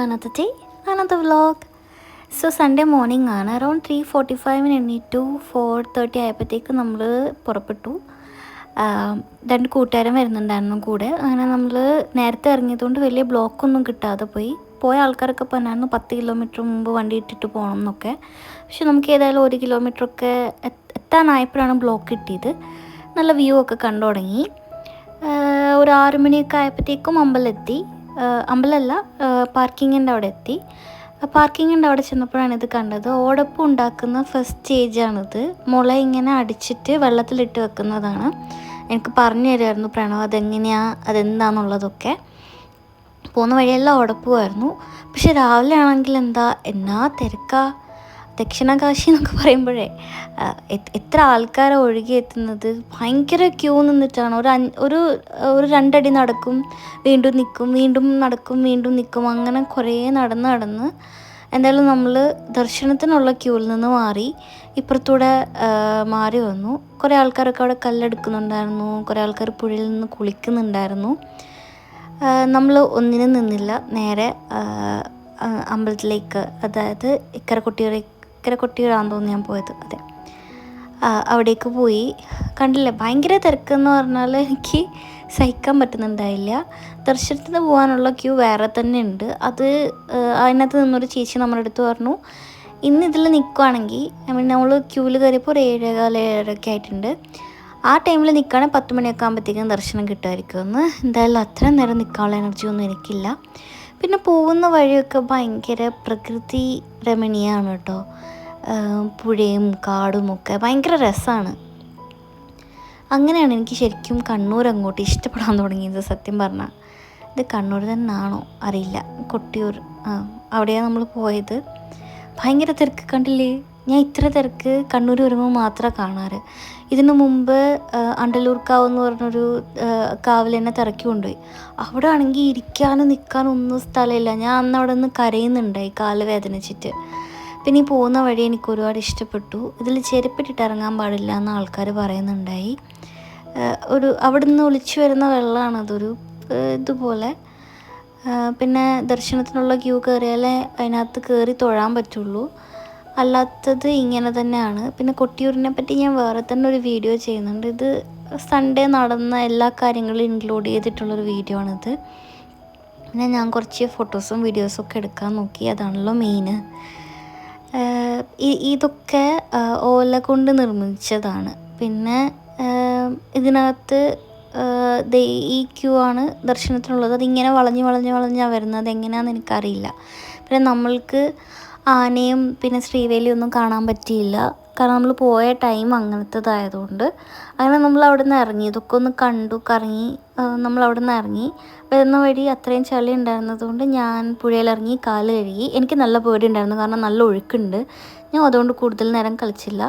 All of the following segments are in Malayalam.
another day, another vlog so Sunday morning ആണ്. അറൗണ്ട് ത്രീ ഫോർട്ടി ഫൈവിന് എണ്ണീറ്റു ഫോർ തേർട്ടി ആയപ്പോഴത്തേക്ക് നമ്മൾ പുറപ്പെട്ടു. രണ്ട് കൂട്ടുകാരൻ വരുന്നുണ്ടായിരുന്നു കൂടെ. അങ്ങനെ നമ്മൾ നേരത്തെ ഇറങ്ങിയതുകൊണ്ട് വലിയ ബ്ലോക്കൊന്നും കിട്ടാതെ പോയി. പോയ ആൾക്കാരൊക്കെ പറഞ്ഞായിരുന്നു പത്ത് കിലോമീറ്റർ മുമ്പ് വണ്ടി ഇട്ടിട്ട് പോകണം എന്നൊക്കെ. പക്ഷെ നമുക്ക് ഏതായാലും ഒരു കിലോമീറ്ററൊക്കെ എത്താനായപ്പോഴാണ് ബ്ലോക്ക് കിട്ടിയത്. നല്ല വ്യൂ ഒക്കെ കണ്ടു തുടങ്ങി. ഒരു ആറ് മണിയൊക്കെ ആയപ്പോഴത്തേക്കും അമ്പലമെത്തി ആഹ് അമ്പലമല്ല പാർക്കിങ്ങിന്റെ അവിടെ എത്തി. പാർക്കിങ്ങിന്റെ അവിടെ ചെന്നപ്പോഴാണ് ഇത് കണ്ടത്. ഓടപ്പ് ഉണ്ടാക്കുന്ന ഫസ്റ്റ് സ്റ്റേജാണിത് മുള ഇങ്ങനെ അടിച്ചിട്ട് വെള്ളത്തിലിട്ട് വെക്കുന്നതാണ്. എനിക്ക് പറഞ്ഞു തരുമായിരുന്നു പ്രണവ് അതെങ്ങനെയാണ് അതെന്താണെന്നുള്ളതൊക്കെ പോകുന്ന വഴിയെല്ലാം ഉടപ്പുമായിരുന്നു പക്ഷെ രാവിലെ ആണെങ്കിൽ എന്താ എന്നാ തിരക്കാ? ദക്ഷിണകാശി എന്നൊക്കെ പറയുമ്പോഴേ എത്ര ആൾക്കാരെ ഒഴുകി എത്തുന്നത് ഭയങ്കര ക്യൂ നിന്നിട്ടാണ്. ഒരു ഒരു ഒരു രണ്ടടി നടക്കും വീണ്ടും നിൽക്കും വീണ്ടും നടക്കും വീണ്ടും നിൽക്കും അങ്ങനെ കുറേ നടന്ന് നടന്ന് എന്തായാലും നമ്മൾ ദർശനത്തിനുള്ള ക്യൂവിൽ നിന്ന് മാറി ഇപ്പുറത്തൂടെ മാറി വന്നു. കുറേ ആൾക്കാരൊക്കെ അവിടെ കല്ലെടുക്കുന്നുണ്ടായിരുന്നു. കുറേ ആൾക്കാർ പുഴയിൽ നിന്ന് കുളിക്കുന്നുണ്ടായിരുന്നു. നമ്മൾ ഒന്നിനും നിന്നില്ല. നേരെ അമ്പലത്തിലേക്ക് അതായത് ഇക്കര കൊട്ടിയൂർ ഇക്കര കുട്ടികളാണെന്ന് തോന്നുന്നു ഞാൻ പോയത്. അതെ. അവിടേക്ക് പോയി. കണ്ടില്ലേ ഭയങ്കര തിരക്കെന്ന് പറഞ്ഞാൽ എനിക്ക് സഹിക്കാൻ പറ്റുന്നുണ്ടായില്ല. ദർശനത്തിന് പോകാനുള്ള ക്യൂ വേറെ തന്നെ ഉണ്ട്. അത് അതിനകത്ത് നിന്നൊരു ചേച്ചി നമ്മുടെ അടുത്ത് പറഞ്ഞു ഇന്ന് ഇതിൽ നിൽക്കുവാണെങ്കിൽ ഐ മീൻ നമ്മൾ ക്യൂവിൽ കയറിയപ്പോൾ ഒരു ഏഴേകാല ഏഴരൊക്കെ ആയിട്ടുണ്ട്. ആ ടൈമിൽ നിൽക്കുകയാണെങ്കിൽ പത്ത് മണിയൊക്കെ ആകുമ്പോഴത്തേക്കും ദർശനം കിട്ടുമായിരിക്കുമെന്ന് എന്തായാലും അത്ര നേരം നിൽക്കാനുള്ള എനർജി ഒന്നും എനിക്കില്ല. പിന്നെ പോകുന്ന വഴിയൊക്കെ ഭയങ്കര പ്രകൃതി രമണീയമാണ് കേട്ടോ. പുഴയും കാടും ഒക്കെ ഭയങ്കര രസമാണ് അങ്ങനെയാണ് എനിക്ക് ശരിക്കും കണ്ണൂർ അങ്ങോട്ട് ഇഷ്ടപ്പെടാൻ തുടങ്ങിയത് സത്യം പറഞ്ഞാൽ ഇത് കണ്ണൂർ തന്നെയാണോ? അറിയില്ല. കൊട്ടിയൂർ ആ അവിടെയാണ് നമ്മൾ പോയത്. ഭയങ്കര തിരക്ക് കണ്ടില്ലേ? ഞാൻ ഇത്ര തിരക്ക് കണ്ണൂർ വരുമ്പോൾ മാത്രമേ കാണാറ്. ഇതിനു മുമ്പ് അണ്ടലൂർ അണ്ടലൂർക്കാവ് എന്ന് പറഞ്ഞൊരു കാവിൽ തന്നെ തിരക്കി കൊണ്ടുപോയി അവിടെ ആണെങ്കിൽ ഇരിക്കാനും നിൽക്കാനും ഒന്നും സ്ഥലമില്ല. ഞാൻ അന്ന് അവിടെ നിന്ന് കരയുന്നുണ്ടായി കാൽ വേദനിച്ചിട്ട്. പിന്നെ ഈ പോകുന്ന വഴി എനിക്ക് ഒരുപാട് ഇഷ്ടപ്പെട്ടു. ഇതിൽ ചെരുപ്പിട്ടിട്ട് ഇറങ്ങാൻ പാടില്ല എന്ന് ആൾക്കാർ പറയുന്നുണ്ടായി. ഒരു അവിടെ നിന്ന് ഒളിച്ചു വരുന്ന വെള്ളമാണ് അതൊരു ഇതുപോലെ. പിന്നെ ദർശനത്തിനുള്ള ക്യൂ കയറിയാലേ അതിനകത്ത് കയറി തൊഴാൻ പറ്റുള്ളൂ. അല്ലാത്തത് ഇങ്ങനെ തന്നെയാണ്. പിന്നെ കൊട്ടിയൂരിനെ പറ്റി ഞാൻ വേറെ തന്നെ ഒരു വീഡിയോ ചെയ്യുന്നുണ്ട്. ഇത് സൺഡേ നടന്ന എല്ലാ കാര്യങ്ങളും ഇൻക്ലൂഡ് ചെയ്തിട്ടുള്ളൊരു വീഡിയോ ആണിത്. പിന്നെ ഞാൻ കുറച്ച് ഫോട്ടോസും വീഡിയോസും ഒക്കെ എടുക്കാൻ നോക്കി. അതാണല്ലോ മെയിൻ ഇതൊക്കെ ഓല കൊണ്ട് നിർമ്മിച്ചതാണ്. പിന്നെ ഇതിനകത്ത് ഈ ക്യൂ ആണ് ദർശനത്തിനുള്ളത്. അതിങ്ങനെ വളഞ്ഞ് വളഞ്ഞ് വളഞ്ഞാണ് വരുന്നത്. എങ്ങനെയാണെന്ന് എനിക്കറിയില്ല. പിന്നെ നമ്മൾക്ക് ആനയും പിന്നെ ശ്രീവേലിയൊന്നും കാണാൻ പറ്റിയില്ല. കാരണം നമ്മൾ പോയ ടൈം അങ്ങനത്തേതായതുകൊണ്ട്. അങ്ങനെ നമ്മൾ അവിടെ നിന്ന് ഇറങ്ങി. ഇതൊക്കെ ഒന്ന് കണ്ടു കറങ്ങി നമ്മൾ അവിടെ നിന്ന് ഇറങ്ങി. വരുന്ന വഴി അത്രയും ചളി ഉണ്ടായിരുന്നതുകൊണ്ട് ഞാൻ പുഴയിലിറങ്ങി കാൽ കഴുകി. എനിക്ക് നല്ല പേടി ഉണ്ടായിരുന്നു കാരണം നല്ല ഒഴുക്കുണ്ട്. ഞാൻ അതുകൊണ്ട് കൂടുതൽ നേരം കളിച്ചില്ല.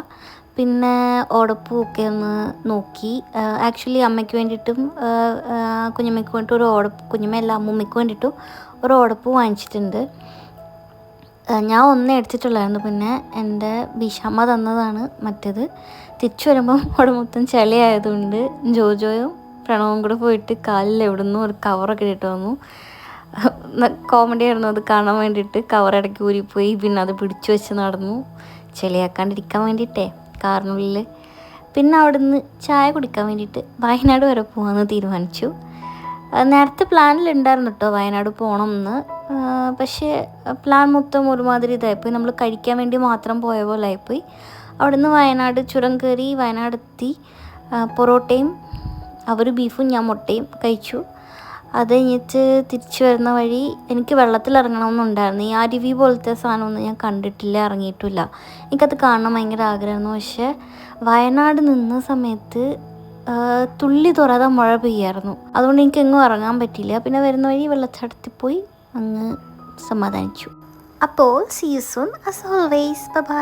പിന്നെ ഓടപ്പൂ ഒക്കെ ഒന്ന് നോക്കി. ആക്ച്വലി അമ്മയ്ക്ക് വേണ്ടിയിട്ടും കുഞ്ഞമ്മയ്ക്ക് വേണ്ടിയിട്ടും ഒരു ഓടപ്പ് കുഞ്ഞമ്മയല്ല അമ്മൂമ്മയ്ക്ക് വേണ്ടിയിട്ടും ഒരു ഓടപ്പ് വാങ്ങിച്ചിട്ടുണ്ട്. ഞാൻ ഒന്നേ എടുത്തിട്ടുള്ളായിരുന്നു. പിന്നെ എന്റെ ബിഷമ്മ തന്നതാണ് മറ്റേത്. തിരിച്ചു വരുമ്പം അവിടെ മൊത്തം ചെളിയായതുകൊണ്ട് ജോജോയും പ്രണവും കൂടെ പോയിട്ട് കാലിൽ എവിടുന്നും ഒരു കവറൊക്കെ ഇട്ടിട്ട് വന്നു. കോമഡി ആയിരുന്നു. അത് കാണാൻ വേണ്ടിയിട്ട് കവർ ഇടയ്ക്ക് ഊരിപ്പോയി. പിന്നെ അത് പിടിച്ചു വെച്ച് നടന്നു. ചെളിയാക്കാണ്ടിരിക്കാൻ വേണ്ടിയിട്ടേ കാറിനുള്ളിൽ പിന്നെ അവിടുന്ന് ചായ കുടിക്കാൻ വേണ്ടിയിട്ട് വയനാട് വരെ പോകാമെന്ന് തീരുമാനിച്ചു. നേരത്തെ പ്ലാനിലുണ്ടായിരുന്നു കേട്ടോ വയനാട് പോകണം എന്ന് പക്ഷേ പ്ലാൻ മൊത്തം ഒരുമാതിരി ഇതായിപ്പോയി. നമ്മൾ കഴിക്കാൻ വേണ്ടി മാത്രം പോയ പോലെ ആയിപ്പോയി. അവിടുന്ന് വയനാട് ചുരം കയറി വയനാട് എത്തി ആ, പൊറോട്ടയും അവർ ബീഫും ഞാൻ മുട്ടയും കഴിച്ചു. അത് കഴിഞ്ഞിട്ട് തിരിച്ചു വരുന്ന വഴി എനിക്ക് വെള്ളത്തിൽ ഇറങ്ങണമെന്നുണ്ടായിരുന്നു ഈ അരുവി പോലത്തെ സാധനമൊന്നും ഞാൻ കണ്ടിട്ടില്ല ഇറങ്ങിയിട്ടില്ല. എനിക്കത് കാണണം ഭയങ്കര ആഗ്രഹമായിരുന്നു. പക്ഷേ വയനാട് നിന്ന സമയത്ത് തുള്ളി തുറാതെ മഴ പെയ്യായിരുന്നു. അതുകൊണ്ട് എനിക്ക് എങ്ങും ഇറങ്ങാൻ പറ്റിയില്ല. പിന്നെ വരുന്ന വഴി വെള്ളച്ചാട്ടത്തിൽ പോയി അങ്ങ് സമാധാനിച്ചു. അപ്പോൾ see you as always bye